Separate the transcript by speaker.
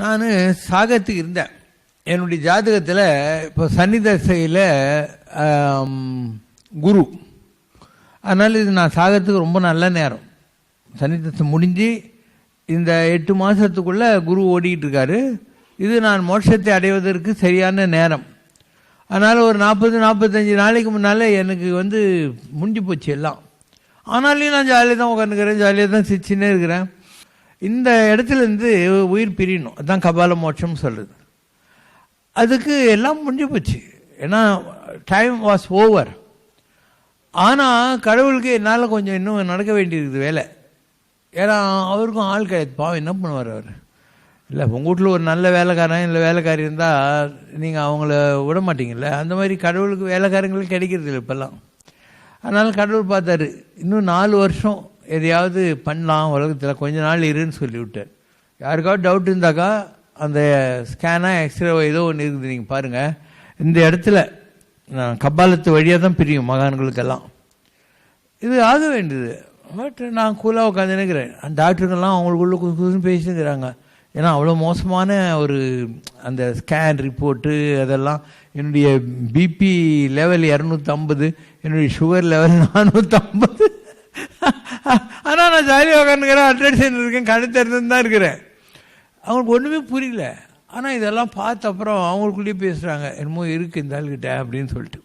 Speaker 1: நான் சாகத்துக்கு இருந்தேன். என்னுடைய ஜாதகத்தில் இப்போ சனி தசையில் குரு. அதனால் இது நான் சாகத்துக்கு ரொம்ப நல்ல நேரம். சனி தசை முடிஞ்சு இந்த எட்டு மாதத்துக்குள்ளே குரு ஓடிக்கிட்டு இருக்காரு. இது நான் மோட்சத்தை அடைவதற்கு சரியான நேரம். அதனால் ஒரு நாற்பது நாற்பத்தஞ்சு நாளைக்கு முன்னால் எனக்கு வந்து முடிஞ்சு போச்சு எல்லாம். ஆனாலையும் நான் ஜாலியாக தான் உட்காந்துக்கிறேன் ஜாலியாக தான் சிரிச்சுன்னே இருக்கிறேன். இந்த இடத்துல இருந்து உயிர் பிரியணும். அதுதான் கபால மோட்சம் சொல்லுது அதுக்கு எல்லாம் முடிஞ்சு போச்சு. ஏன்னா டைம் வாஸ் ஓவர் ஆனால் கடவுளுக்கு என்னால் கொஞ்சம் இன்னும் நடக்க வேண்டியிருக்குது வேலை. ஏன்னா அவருக்கும் ஆள் கிடையாது. பாவம் என்ன பண்ணுவார் அவர்? இல்லை உங்கள் வீட்டில் ஒரு நல்ல வேலைக்காரன் இல்லை வேலைக்காரி இருந்தால் நீங்கள் அவங்கள விட மாட்டீங்கல்ல? அந்த மாதிரி கடவுளுக்கு வேலைக்காரங்களுக்கு கிடைக்கிறது இல்லை இப்போல்லாம். அதனால் கடவுள் பார்த்தாரு இன்னும் நாலு வருஷம் எதையாவது பண்ணலாம் உலகத்தில் கொஞ்ச நாள் இருன்னு சொல்லிவிட்டார் யாருக்காவது டவுட் இருந்தாக்கா அந்த ஸ்கேனாக எக்ஸ்ரே ஏதோ ஒன்று இருக்குது நீங்கள் பாருங்கள் இந்த இடத்துல நான் கபாலத்து வழியாக தான் பிரியும் மகான்களுக்கெல்லாம். இது ஆக வேண்டியது. பட் நான் கூலாக உட்காந்துருக்கிறேன் அந்த டாக்டருங்கெல்லாம் அவங்களுக்குள்ள குசு குசுன்னு பேசினுக்கிறாங்க. ஏன்னா அவ்வளோ மோசமான ஒரு அந்த ஸ்கேன் ரிப்போர்ட்டு அதெல்லாம் என்னுடைய பிபி லெவல் இரநூத்தம்பது என்னுடைய சுகர் லெவல் நானூற்றம்பது நான் ஜாலியாக உட்காந்துக்கிறேன் அட்ரேஷன் இருக்கேன் கண் திறந்து தான் இருக்கிறேன். அவங்களுக்கு ஒன்றுமே புரியல. ஆனால் இதெல்லாம் பார்த்த அப்புறம் அவங்களுக்குள்ளேயே பேசுகிறாங்க என்னமோ இருக்குது இந்த ஆள்கிட்ட அப்படின்னு சொல்லிட்டு.